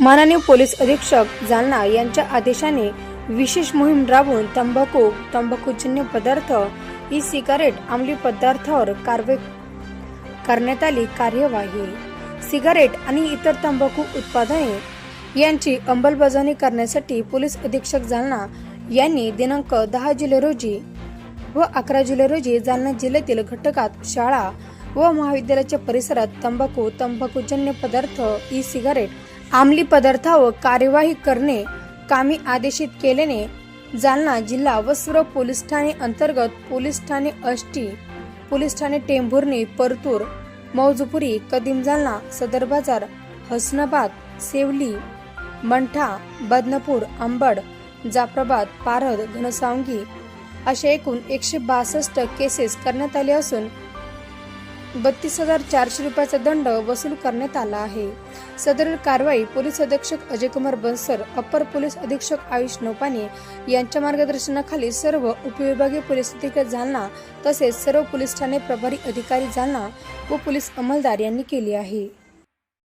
माननीय पोलीस अधीक्षक जालना यांच्या आदेशाने विशेष मोहीम राबवून तंबाखू तंबाखूजन्य पदार्थ ई सिगारेट अंमली पदार्थावर कारवाई करण्यात आली कार्यवाही. सिगारेट आणि इतर तंबाखू उत्पादने यांची अंमलबजावणी करण्यासाठी पोलीस अधीक्षक जालना यांनी दिनांक दहा जुलै रोजी व अकरा जुलै रोजी जालना जिल्ह्यातील घटकात शाळा व महाविद्यालयाच्या परिसरात तंबाखू तंबाखूजन्य पदार्थ ई सिगारेट अंमली पदार्थावर कार्यवाही करणे कामी आदेशित केल्याने जालना जिल्हा वस्त्र पोलीस ठाणे अंतर्गत पोलीस ठाणे अष्टी पोलीस ठाणे टेंभुर्णी परतूर मौजपुरी कदीम जालना सदर बाजार हसनाबाद सेवली मंठा बदनापूर अंबड जाफराबाद पारद घनसावंगी अशा एकूण एकशे बासष्ट केसेस करण्यात आले असून बत्तीस हजार चारशे रुपयाचा दंड वसूल करण्यात आला आहे. सदर कारवाई पोलीस अधीक्षक अजयकुमार बनसर अप्पर पोलीस अधीक्षक आयुष नोपाने यांच्या मार्गदर्शनाखाली सर्व उपविभागीय पोलीस अधीक्षक जालना तसेच सर्व पोलीस ठाणे प्रभारी अधिकारी जालना व पोलीस अंमलदार यांनी केली आहे.